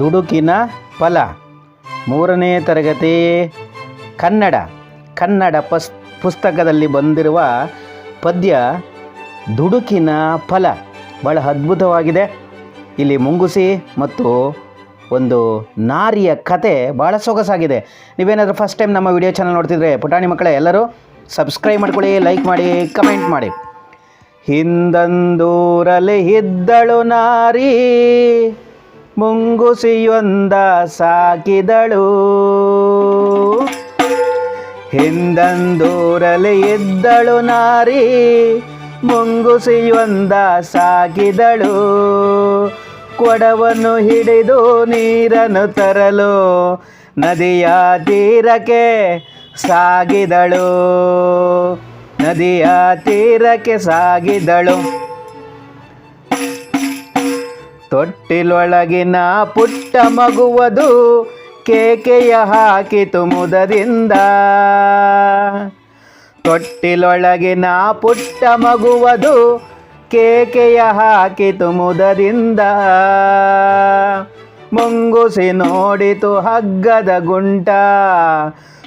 ದುಡುಕಿನ ಫಲ. ಮೂರನೇ ತರಗತಿ, ಕನ್ನಡ. ಕನ್ನಡ ಪಸ್, ಪುಸ್ತಕದಲ್ಲಿ ಬಂದಿರುವ ಪದ್ಯ ದುಡುಕಿನ ಫಲ. ಭಾಳ ಅದ್ಭುತವಾಗಿದೆ. ಇಲ್ಲಿ ಮುಂಗುಸಿ ಮತ್ತು ಒಂದು ನಾರಿಯ ಕತೆ ಭಾಳ ಸೊಗಸಾಗಿದೆ. ನೀವೇನಾದರೂ ಫಸ್ಟ್ ಟೈಮ್ ನಮ್ಮ ವಿಡಿಯೋ ಚಾನಲ್ ನೋಡ್ತಿದ್ರೆ, ಪುಟಾಣಿ ಮಕ್ಕಳೇ ಎಲ್ಲರೂ ಸಬ್ಸ್ಕ್ರೈಬ್ ಮಾಡ್ಕೊಳ್ಳಿ ಲೈಕ್ ಮಾಡಿ ಕಮೆಂಟ್ ಮಾಡಿ. ಹಿಂದಂದೂರಲ್ಲಿ ಇದ್ದಳು ನಾರಿ. ಮುಂಗುಸಿಯೊಂದ ಸಾಕಿದಳು. ಹಿಂದಂದೂರಲಿ ಇದ್ದಳು ನಾರಿ, ಮುಂಗುಸಿಯೊಂದ ಸಾಕಿದಳು. ಕೊಡವನ್ನು ಹಿಡಿದು ನೀರನ್ನು ತರಲು ನದಿಯ ತೀರಕ್ಕೆ ಸಾಗಿದಳು. ನದಿಯ ತೀರಕ್ಕೆ ಸಾಗಿದಳು. ತೊಟ್ಟಿಲೊಳಗಿನ ಪುಟ್ಟ ಮಗುವದು, ಕೇಕೆಯ ಹಾಕಿತು ಮುದದಿಂದ ತೊಟ್ಟಿಲೊಳಗಿನ ಪುಟ್ಟ ಮಗುವದು, ಕೇಕೆಯ ಹಾಕಿತು ಮುದದಿಂದ ಮುಂಗುಸಿ ನೋಡಿತು ಹಗ್ಗದ ಗುಂಟ,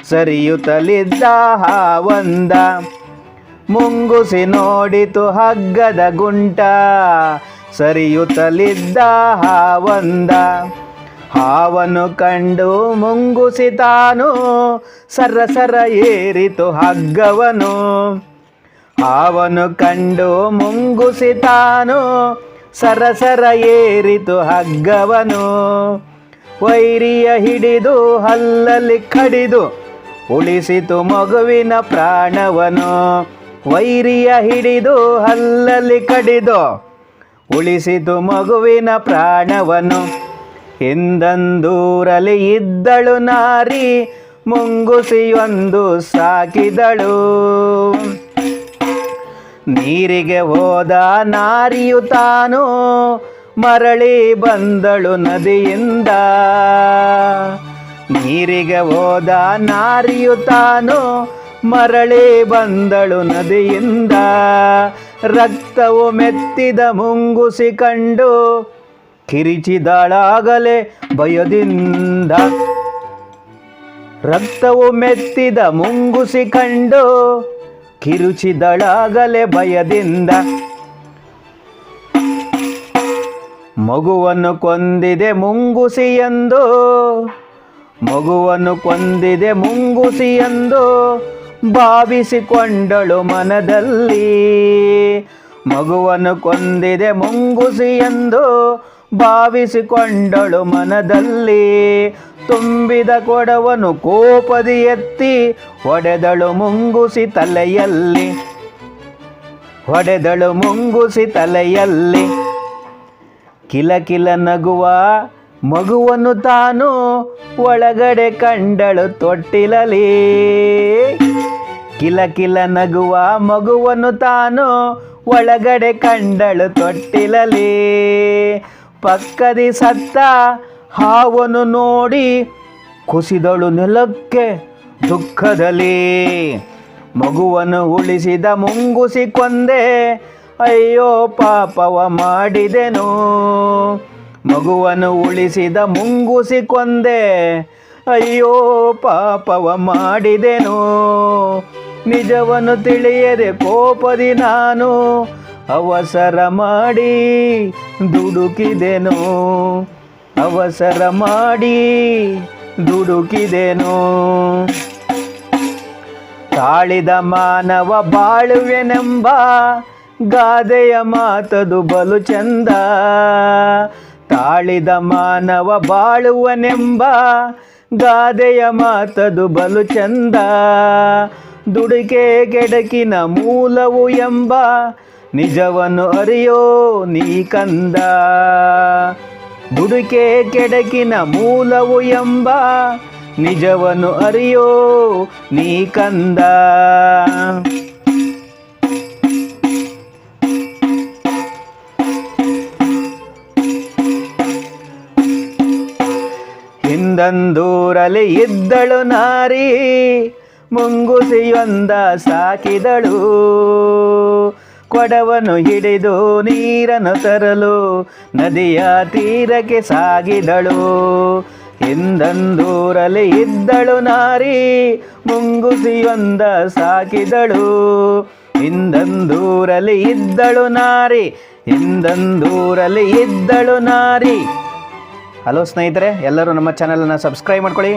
ಸರಿಯುತ್ತಲಿದ್ದ ಹಾವಂದ ಮುಂಗುಸಿ ನೋಡಿತು ಹಗ್ಗದ ಗುಂಟ ಸರಿಯುತ್ತಲಿದ್ದ ಹಾವಂದ. ಹಾವನ್ನು ಕಂಡು ಮುಂಗುಸಿತಾನು ಸರ ಸರ ಏರಿತು ಹಗ್ಗವನು. ಹಾವನ್ನು ಕಂಡು ಮುಂಗುಸಿತಾನು ಸರ ಸರ ಏರಿತು ಹಗ್ಗವನು. ವೈರಿಯ ಹಿಡಿದು ಹಲ್ಲಲ್ಲಿ ಕಡಿದು ಉಳಿಸಿತು ಮಗುವಿನ ಪ್ರಾಣವನು. ವೈರಿಯ ಹಿಡಿದು ಹಲ್ಲಲ್ಲಿ ಕಡಿದು ಉಳಿಸಿತು ಮಗುವಿನ ಪ್ರಾಣವನು ಹಿಂದಂದೂರಲಿ ಇದ್ದಳು ನಾರಿ, ಮುಂಗುಸಿಯೊಂದು ಸಾಕಿದಳು. ನೀರಿಗೆ ಹೋದ ನಾರಿಯು ತಾನು ಮರಳಿ ಬಂದಳು ನದಿಯಿಂದ. ನೀರಿಗೆ ಹೋದ ನಾರಿಯು ತಾನು ಮರಳಿ ಬಂದಳು ನದಿಯಿಂದ. ರಕ್ತವು ಮೆತ್ತಿದ ಮುಂಗುಸಿ ಕಂಡು ಕಿರಿಚಿದಳಾಗಲೇ ಭಯದಿಂದ. ರಕ್ತವು ಮೆತ್ತಿದ ಮುಂಗುಸಿ ಕಂಡು ಕಿರುಚಿದಳಾಗಲೇ ಭಯದಿಂದ. ಮಗುವನ್ನು ಕೊಂದಿದೆ ಮುಂಗುಸಿ ಎಂದು, ಮಗುವನ್ನು ಕೊಂದಿದೆ ಮುಂಗುಸಿ ಎಂದು ಭಾವಿಸಿಕೊಂಡಳು ಮನದಲ್ಲಿ. ಮಗುವನ್ನು ಕೊಂದಿದೆ ಮುಂಗುಸಿ ಎಂದು ಭಾವಿಸಿಕೊಂಡಳು ಮನದಲ್ಲಿ. ತುಂಬಿದ ಕೊಡವನು ಕೋಪದಿ ಎತ್ತಿ ಹೊಡೆದಳು ಮುಂಗುಸಿ ತಲೆಯಲ್ಲಿ. ಹೊಡೆದಳು ಮುಂಗುಸಿ ತಲೆಯಲ್ಲಿ. ಕಿಲ ಕಿಲ ನಗುವ ಮಗುವನ್ನು ತಾನು ಒಳಗಡೆ ಕಂಡಳು ತೊಟ್ಟಿಲಲಿ ಕಿಲ ಕಿಲ ನಗುವ ಮಗುವನ್ನು ತಾನು ಒಳಗಡೆ ಕಂಡಳು ತೊಟ್ಟಿಲಲಿ ಪಕ್ಕದಿ ಸತ್ತ ಹಾವನ್ನು ನೋಡಿ ಕುಸಿದಳು ನೆಲಕ್ಕೆ ದುಃಖದಲ್ಲಿ. ಮಗುವನ್ನು ಉಳಿಸಿದ ಮುಂಗುಸಿ ಕೊಂದೆ, ಅಯ್ಯೋ, ಪಾಪವ ಮಾಡಿದೆನು. ಮಗುವನ್ನು ಉಳಿಸಿದ ಮುಂಗುಸಿ ಕೊಂದೆ, ಅಯ್ಯೋ, ಪಾಪವ ಮಾಡಿದೆನು. ನಿಜವನ್ನು ತಿಳಿಯದೆ ಕೋಪದಿ ನಾನು ಅವಸರ ಮಾಡಿ ದುಡುಕಿದೆನು. ಅವಸರ ಮಾಡಿ ದುಡುಕಿದೆನು. ತಾಳಿದ ಮಾನವ ಬಾಳುವೆನೆಂಬ ಗಾದೆಯ ಮಾತದು ಬಲು ಚಂದ. ತಾಳಿದ ಮಾನವ ಬಾಳುವನೆಂಬ ಗಾದೆಯ ಮಾತದು ಬಲು ಚಂದ. ದುಡುಕೆ ಕೆಡಕಿನ ಮೂಲವು ಎಂಬ ನಿಜವನ್ನು ಅರಿಯೋ ನೀ ಕಂದ. ದುಡುಕೆ ಕೆಡಕಿನ ಮೂಲವು ಎಂಬ ನಿಜವನ್ನು ಅರಿಯೋ ನೀ ಕಂದ. ಹಿಂದಂದೂರಲ್ಲಿ ಇದ್ದಳು ನಾರಿ ಮುಂಗುಸಿಯೊಂದ ಸಾಕಿದಳು. ಕೊಡವನು ಹಿಡಿದು ನೀರನ್ನು ತರಲು ನದಿಯ ತೀರಕ್ಕೆ ಸಾಗಿದಳು. ಹಿಂದಂದೂರಲ್ಲಿ ಇದ್ದಳು ನಾರಿ ಮುಂಗುಸಿಯೊಂದ ಸಾಕಿದಳು. ಹಿಂದಂದೂರಲ್ಲಿ ಇದ್ದಳು ನಾರಿ, ಹಿಂದಂದೂರಲ್ಲಿ ಇದ್ದಳು ನಾರಿ. ಹಲೋ ಸ್ನೇಹಿತರೆ, ಎಲ್ಲರೂ ನಮ್ಮ ಚಾನಲನ್ನು ಸಬ್ಸ್ಕ್ರೈಬ್ ಮಾಡ್ಕೊಳ್ಳಿ.